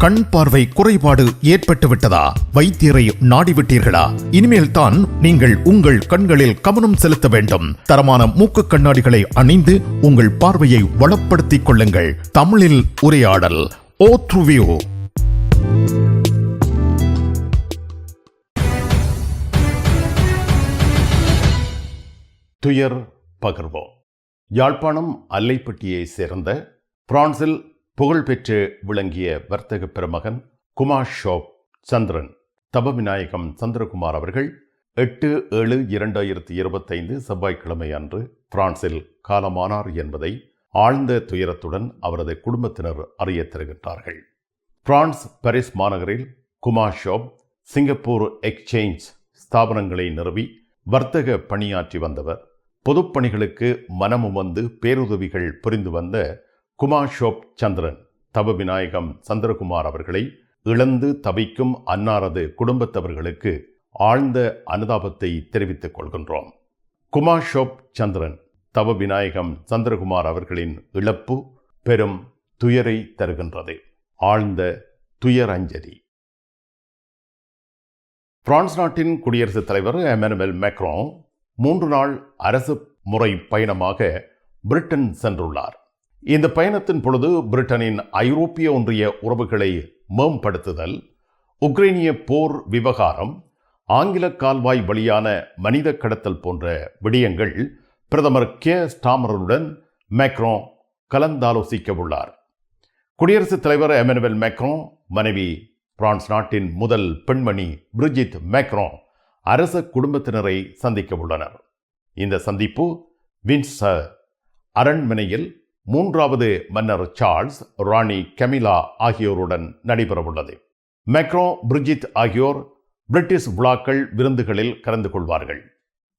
கண் பார்வை குறைபாடு ஏற்பட்டு விட்டதா வைத்தியரை நாடிவிட்டீர்களா? இனிமேல் தான் நீங்கள் உங்கள் கண்களில் கவனம் செலுத்த வேண்டும். தரமான மூக்கு கண்ணாடிகளை அணிந்து உங்கள் பார்வையை வளப்படுத்திக் கொள்ளுங்கள். தமிழில் உரையாடல் ஓ த்ருவியூ! துயர் பகர்வோ யாழ்ப்பாணம் அல்லைப்பட்டியை சேர்ந்த பிரான்சில் புகழ்பெற்று விளங்கிய வர்த்தக பெருமகன் குமார் ஷோப் சந்திரன். தபவிநாயகம் சந்திரகுமார் அவர்கள் எட்டு ஏழு இரண்டாயிரத்தி இருபத்தைந்து செவ்வாய்க்கிழமை அன்று பிரான்சில் காலமானார் என்பதை ஆழ்ந்த துயரத்துடன் அவரது குடும்பத்தினர் அறிய தருகின்றார்கள். பிரான்ஸ் பாரிஸ் மாநகரில் குமார் ஷோப் சிங்கப்பூர் எக்ஸ்சேஞ்ச் ஸ்தாபனங்களை நிறுவி வர்த்தக பணியாற்றி வந்தவர். பொதுப்பணிகளுக்கு மனமும் வந்து பேருதவிகள் புரிந்து வந்த குமார் ஷோப் சந்திரன் தப விநாயகம் சந்திரகுமார் அவர்களை இழந்து தவிக்கும் அன்னாரது குடும்பத்தவர்களுக்கு ஆழ்ந்த அனுதாபத்தை தெரிவித்துக் கொள்கின்றோம். குமார் ஷோப் சந்திரன் தவ விநாயகம் சந்திரகுமார் அவர்களின் இழப்பு பெரும் துயரை தருகின்றது. ஆழ்ந்த துயரஞ்சலி பிரான்ஸ் நாட்டின் குடியரசுத் தலைவர் எமனுவல் மேக்ரோ மூன்று நாள் அரசு முறை பயணமாக பிரிட்டன் சென்றுள்ளார். இந்த பயணத்தின் பொழுது பிரிட்டனின் ஐரோப்பிய ஒன்றிய உறவுகளை மேம்படுத்துதல் உக்ரைனிய போர் விவகாரம் ஆங்கில கால்வாய் வழியான மனித கடத்தல் போன்ற விடயங்கள் பிரதமர் கே. ஸ்டாமருடன் மேக்ரோ கலந்தாலோசிக்க உள்ளார் குடியரசுத் தலைவர் எமனுவல் மேக்ரோ மனைவி பிரான்ஸ் நாட்டின் முதல் பெண்மணி பிரிஜித் மேக்ரோ அரச குடும்பத்தினரை சந்திக்க உள்ளனர் இந்த சந்திப்பு வின்சர் அரண்மனையில் மூன்றாவது மன்னர் சார்ல்ஸ் ராணி கமிலா ஆகியோருடன் நடைபெறவுள்ளது. மேக்ரோ பிரிஜித் ஆகியோர் பிரிட்டிஷ் விழாக்கள் விருந்துகளில் கலந்து கொள்வார்கள்.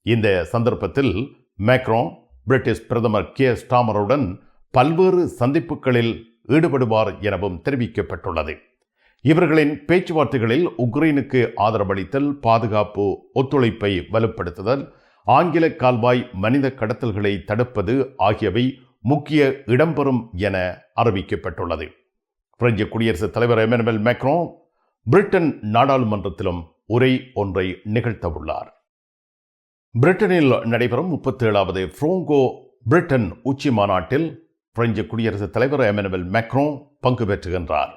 இந்த சந்தர்ப்பத்தில் மேக்ரோ பிரிட்டிஷ் பிரதமர் கே. ஸ்டாமருடன் பல்வேறு சந்திப்புகளில் ஈடுபடுவார் எனவும் தெரிவிக்கப்பட்டுள்ளது. இவர்களின் பேச்சுவார்த்தைகளில் உக்ரைனுக்கு ஆதரவளித்தல் பாதுகாப்பு ஒத்துழைப்பை வலுப்படுத்துதல் ஆங்கில கால்வாய் மனித கடத்தல்களை தடுப்பது ஆகியவை முக்கிய இடம்பெறும் என அறிவிக்கப்பட்டுள்ளது. பிரெஞ்சு குடியரசுத் தலைவர் எமனுவல் மேக்ரோ பிரிட்டன் நாடாளுமன்றத்திலும் உரை ஒன்றை நிகழ்த்தவுள்ளார். பிரிட்டனில் நடைபெறும் முப்பத்தி ஏழாவது ஃப்ரோங்கோ பிரிட்டன் உச்சி மாநாட்டில் பிரெஞ்சு குடியரசுத் தலைவர் எமனுவல் மேக்ரோ பங்கு பெற்றுகின்றார்.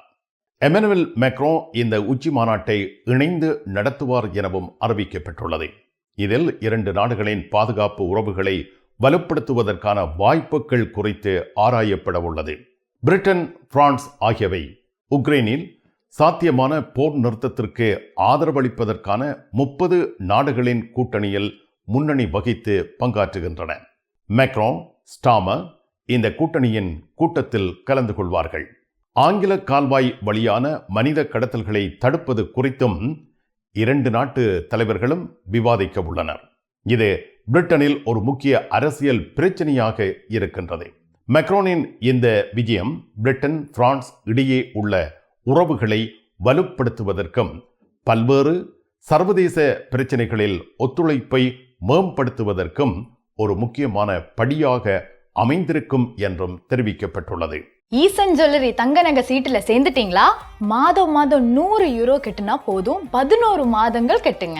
எமனுவல் மேக்ரோ இந்த உச்சி மாநாட்டை இணைந்து நடத்துவார் எனவும் அறிவிக்கப்பட்டுள்ளது. இதில் இரண்டு நாடுகளின் பாதுகாப்பு உறவுகளை வலுப்படுத்துவதற்கான வாய்ப்புகள் குறித்து ஆராயப்பட உள்ளது. பிரிட்டன் பிரான்ஸ் ஆகியவை உக்ரைனில் சாத்தியமான போர் நிறுத்தத்திற்கு ஆதரவளிப்பதற்கான முப்பது நாடுகளின் கூட்டணியில் முன்னணி வகித்து பங்காற்றுகின்றன. மேக்ரோ ஸ்டாமர் இந்த கூட்டணியின் கூட்டத்தில் கலந்து கொள்வார்கள். ஆங்கில கால்வாய் வழியான மனித கடத்தல்களை தடுப்பது குறித்தும் இரண்டு நாட்டு தலைவர்களும் விவாதிக்க உள்ளனர். இது பிரிட்டனில் ஒரு முக்கிய அரசியல் பிரச்சனையாக இருக்கின்றது. மெக்ரோனின் இந்த விஜயம் பிரிட்டன் பிரான்ஸ் இடையே உள்ள உறவுகளை வலுப்படுத்துவதற்கும் பல்வேறு சர்வதேச பிரச்சனைகளில் ஒத்துழைப்பை மேம்படுத்துவதற்கும் ஒரு முக்கியமான படியாக அமைந்திருக்கும் என்றும் தெரிவிக்கப்பட்டுள்ளது. ஈசன் ஜுவல்லரி தங்க நகை சீட்டுல சேர்ந்துட்டீங்களா? மாதம் மாதம் நூறு யூரோ கெட்டுனா போதும் பதினோரு மாதங்கள் கெட்டுங்க.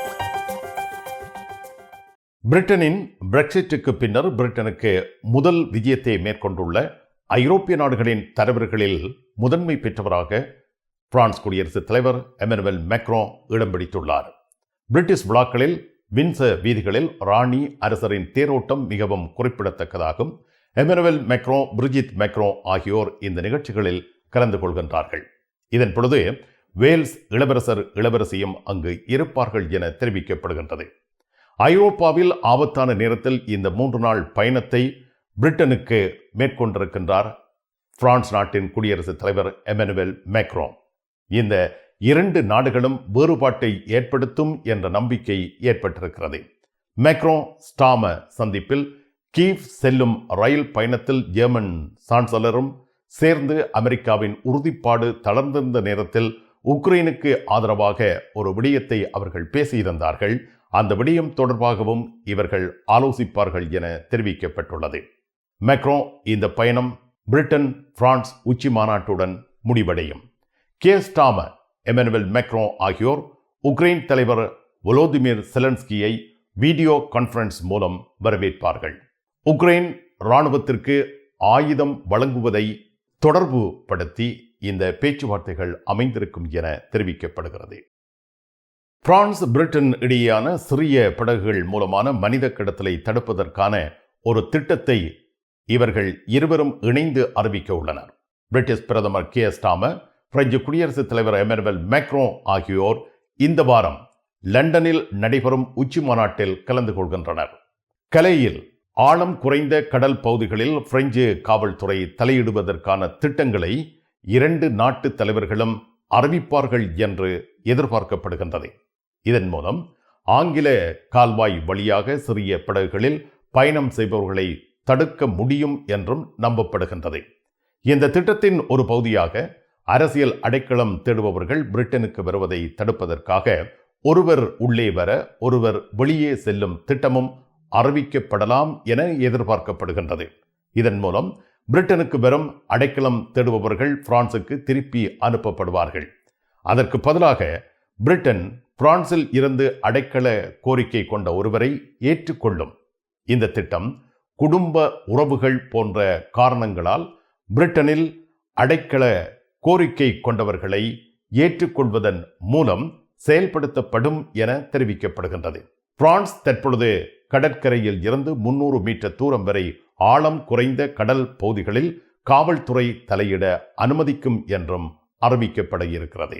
பிரிட்டனின் பிரெக்சிட்டுக்கு பின்னர் பிரிட்டனுக்கு முதல் விஜயத்தை மேற்கொண்டுள்ள ஐரோப்பிய நாடுகளின் தலைவர்களில் முதன்மை பெற்றவராக பிரான்ஸ் குடியரசுத் தலைவர் எமனுவல் மேக்ரோ இடம் பிடித்துள்ளார். பிரிட்டிஷ் விழாக்களில் வின்ச வீதிகளில் ராணி அரசரின் தேரோட்டம் மிகவும் குறிப்பிடத்தக்கதாகும். எமனுவல் மேக்ரோ பிரிஜித் மேக்ரோ ஆகியோர் இந்த நிகழ்ச்சிகளில் கலந்து கொள்கின்றார்கள். இதன் பொழுது வேல்ஸ் இளவரசர் இளவரசியும் அங்கு இருப்பார்கள் என தெரிவிக்கப்படுகின்றது. ஐரோப்பாவில் ஆபத்தான நேரத்தில் இந்த மூன்று நாள் பயணத்தை பிரிட்டனுக்கு மேற்கொண்டிருக்கின்றார் பிரான்ஸ் நாட்டின் குடியரசுத் தலைவர் எமனுவல் மேக்ரோ இந்த இரண்டு நாடுகளும் வேறுபாட்டை ஏற்படுத்தும் என்ற நம்பிக்கை ஏற்பட்டிருக்கிறது. மேக்ரோ ஸ்டாம சந்திப்பில் கீவ் செல்லும் ரயில் பயணத்தில் ஜெர்மன் சான்சலரும் சேர்ந்து அமெரிக்காவின் உறுதிப்பாடு தளர்ந்திருந்த நேரத்தில் உக்ரைனுக்கு ஆதரவாக ஒரு விடயத்தை அவர்கள் பேசியிருந்தார்கள். அந்த விடயம் தொடர்பாகவும் இவர்கள் ஆலோசிப்பார்கள் என தெரிவிக்கப்பட்டுள்ளது. மேக்ரோ இந்த பயணம் பிரிட்டன் பிரான்ஸ் உச்சி மாநாட்டுடன் முடிவடையும். கே. ஸ்டாம எமனுவல் மேக்ரோ ஆகியோர் உக்ரைன் தலைவர் ஒலோதிமிர் செலன்ஸ்கியை வீடியோ கான்ஃபரன்ஸ் மூலம் வரவேற்பார்கள். உக்ரைன் இராணுவத்திற்கு ஆயுதம் வழங்குவதை தொடர்பு படுத்தி இந்த பேச்சுவார்த்தைகள் அமைந்திருக்கும் என தெரிவிக்கப்படுகிறது. பிரான்ஸ் பிரிட்டன் இடையேயான சிறிய படகுகள் மூலமான மனித கடத்தலை தடுப்பதற்கான ஒரு திட்டத்தை இவர்கள் இருவரும் இணைந்து அறிவிக்க உள்ளனர். பிரிட்டிஷ் பிரதமர் கே. ஸ்டாமர் பிரெஞ்சு குடியரசுத் தலைவர் எமனுவல் மேக்ரோ ஆகியோர் இந்த வாரம் லண்டனில் நடைபெறும் உச்சி மாநாட்டில் கலந்து கொள்கின்றனர். கலையில் ஆழம் குறைந்த கடல் பகுதிகளில் பிரெஞ்சு காவல்துறை தலையிடுவதற்கான திட்டங்களை இரண்டு நாட்டு தலைவர்களும் அறிவிப்பார்கள் என்று எதிர்பார்க்கப்படுகின்றது. இதன் மூலம் ஆங்கில கால்வாய் வழியாக சிறிய படகுகளில் பயணம் செய்பவர்களை தடுக்க முடியும் என்றும் நம்பப்படுகின்றது. இந்த திட்டத்தின் ஒரு பகுதியாக அரசியல் அடைக்கலம் தேடுபவர்கள் பிரிட்டனுக்கு வருவதை தடுப்பதற்காக ஒருவர் உள்ளே வர ஒருவர் வெளியே செல்லும் திட்டமும் அறிவிக்கப்படலாம் என எதிர்பார்க்கப்படுகின்றது. இதன் மூலம் பிரிட்டனுக்கு வரும் அடைக்கலம் தேடுபவர்கள் பிரான்சுக்கு திருப்பி அனுப்பப்படுவார்கள். அதற்கு பதிலாக பிரிட்டன் பிரான்சில் இருந்து அடைக்கல கோரிக்கை கொண்ட ஒருவரை ஏற்றுக்கொள்ளும். இந்த திட்டம் குடும்ப உறவுகள் போன்ற காரணங்களால் பிரிட்டனில் அடைக்கல கோரிக்கை கொண்டவர்களை ஏற்றுக்கொள்வதன் மூலம் செயல்படுத்தப்படும் என தெரிவிக்கப்படுகின்றது. பிரான்ஸ் தற்பொழுது கடற்கரையில் இருந்து முன்னூறு மீட்டர் தூரம் வரை ஆழம் குறைந்த கடல் பகுதிகளில் காவல்துறை தலையிட அனுமதிக்கும் என்றும் அறிவிக்கப்பட இருக்கிறது.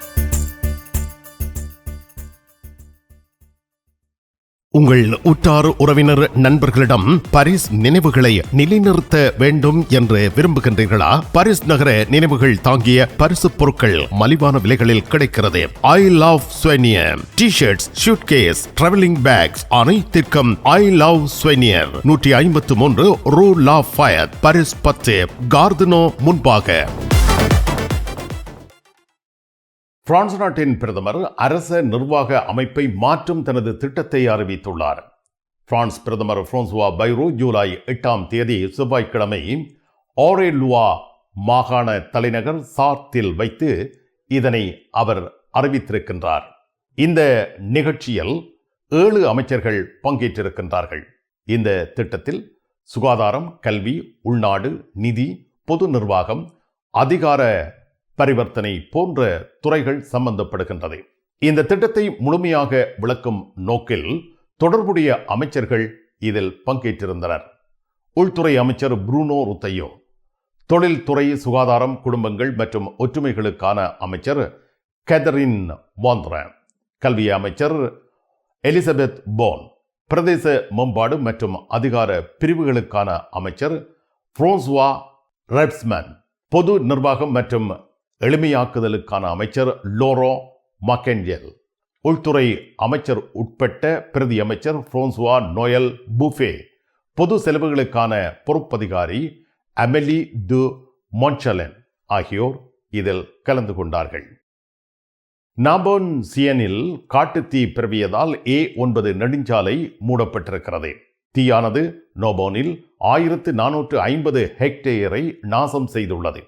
உங்கள் உற்றார் உறவினர் நண்பர்களிடம் பரிஸ் நினைவுகளை நிலைநிறுத்த வேண்டும் என்று விரும்புகின்றீர்களா? பரிஸ் நகர நினைவுகள் தாங்கிய பரிசு பொருட்கள் மலிவான விலைகளில் கிடைக்கிறது. I love souvenir T shirts suitcase travelling bags அனைத்திற்கும் ஐ லவ் ஸ்வெனியர் நூற்றி ஐம்பத்து மூன்று ரூ லா ஃபயர் பரிஸ் பத்து கார்தனோ முன்பாக. பிரான்ஸ் நாட்டின் பிரதமர் அரச நிர்வாக அமைப்பை மாற்றும் தனது திட்டத்தை அறிவித்துள்ளார். பிரான்ஸ் பிரதமர் பிரான்சுவா பைரோ ஜூலை எட்டாம் தேதி செவ்வாய்க்கிழமை ஆரேலுவா மாகாண தலைநகர் சார்த்தில் வைத்து இதனை அவர் அறிவித்திருக்கின்றார். இந்த நிகழ்ச்சியில் ஏழு அமைச்சர்கள் பங்கேற்றிருக்கின்றார்கள். இந்த திட்டத்தில் சுகாதாரம் கல்வி உள்நாடு நிதி பொது நிர்வாகம் அதிகார பரிவர்த்தனை போன்ற துறைகள் சம்பந்தப்படுகின்றது. இந்த திட்டத்தை முழுமையாக விளக்கும் நோக்கில் தொடர்புடைய அமைச்சர்கள் இதில் பங்கேற்றிருந்தனர். உள்துறை அமைச்சர் புரூனோ ருத்தையோ தொழில்துறை சுகாதாரம் குடும்பங்கள் மற்றும் ஒற்றுமைகளுக்கான அமைச்சர் கேதரின் வாந்திர கல்வி அமைச்சர் எலிசபெத் போன் பிரதேச மேம்பாடு மற்றும் அதிகார பிரிவுகளுக்கான அமைச்சர் ஃப்ரோன்சுவா ரெப்ஸ்மன் பொது நிர்வாகம் மற்றும் எளிமையாக்குதலுக்கான அமைச்சர் லோரோ மக்கென்ஜெல் உள்துறை அமைச்சர் உட்பட்ட பிரதி அமைச்சர் பிரான்சுவா நோயல் புஃபே. பொது செலவுகளுக்கான பொறுப்பதிகாரி அமெலி டு மொன்சலன் ஆகியோர் இதில் கலந்து கொண்டார்கள். நாபோன் சியனில் காட்டுத்தீ பிறவியதால் ஏ ஒன்பது நெடுஞ்சாலை மூடப்பட்டிருக்கிறது. தீயானது நோபோனில் ஆயிரத்து நானூற்று ஐம்பது ஹெக்டேயரை நாசம் செய்துள்ளது.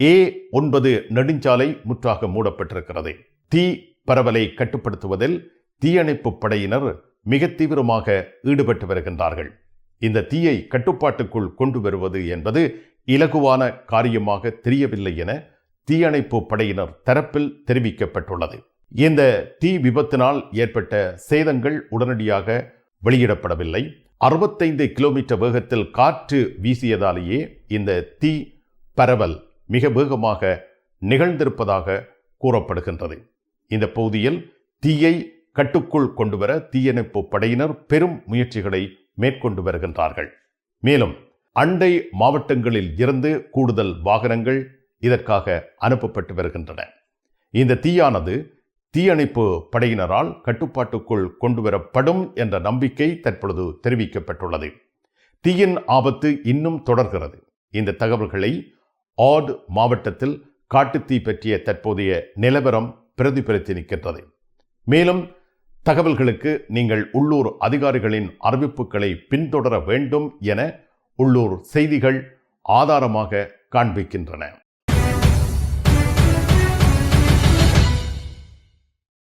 ஏ ஒன்பது நெடுஞ்சாலை முற்றாக மூடப்பட்டிருக்கிறது. தீ பரவலை கட்டுப்படுத்துவதில் தீயணைப்பு படையினர் மிக தீவிரமாக ஈடுபட்டு வருகின்றார்கள். இந்த தீயை கட்டுப்பாட்டுக்குள் கொண்டு வருவது என்பது இலகுவான காரியமாக தெரியவில்லை என தீயணைப்பு படையினர் தரப்பில் தெரிவிக்கப்பட்டுள்ளது. இந்த தீ விபத்தினால் ஏற்பட்ட சேதங்கள் உடனடியாக வெளியிடப்படவில்லை. அறுபத்தைந்து கிலோமீட்டர் வேகத்தில் காற்று வீசியதாலேயே இந்த தீ பரவல் மிக வேகமாக நிகழ்ந்திருப்பதாக கூறப்படுகின்றது. இந்த பகுதியில் தீயை கட்டுக்குள் கொண்டுவர தீயணைப்பு படையினர் பெரும் முயற்சிகளை மேற்கொண்டு வருகின்றார்கள். மேலும் அண்டை மாவட்டங்களில் இருந்து கூடுதல் வாகனங்கள் இதற்காக அனுப்பப்பட்டு வருகின்றன. இந்த தீயானது தீயணைப்பு படையினரால் கட்டுப்பாட்டுக்குள் கொண்டுவரப்படும் என்ற நம்பிக்கை தற்பொழுது தெரிவிக்கப்பட்டுள்ளது. தீயின் ஆபத்து இன்னும் தொடர்கிறது. இந்த தகவல்களை ஆட் மாவட்டத்தில் காட்டுத்தீ பற்றிய தற்போதைய நிலவரம் பிரதிபலித்து நிற்கின்றது. மேலும் தகவல்களுக்கு நீங்கள் உள்ளூர் அதிகாரிகளின் அறிவிப்புகளை பின்தொடர வேண்டும் என உள்ளூர் செய்திகள் ஆதாரமாக காண்பிக்கின்றன.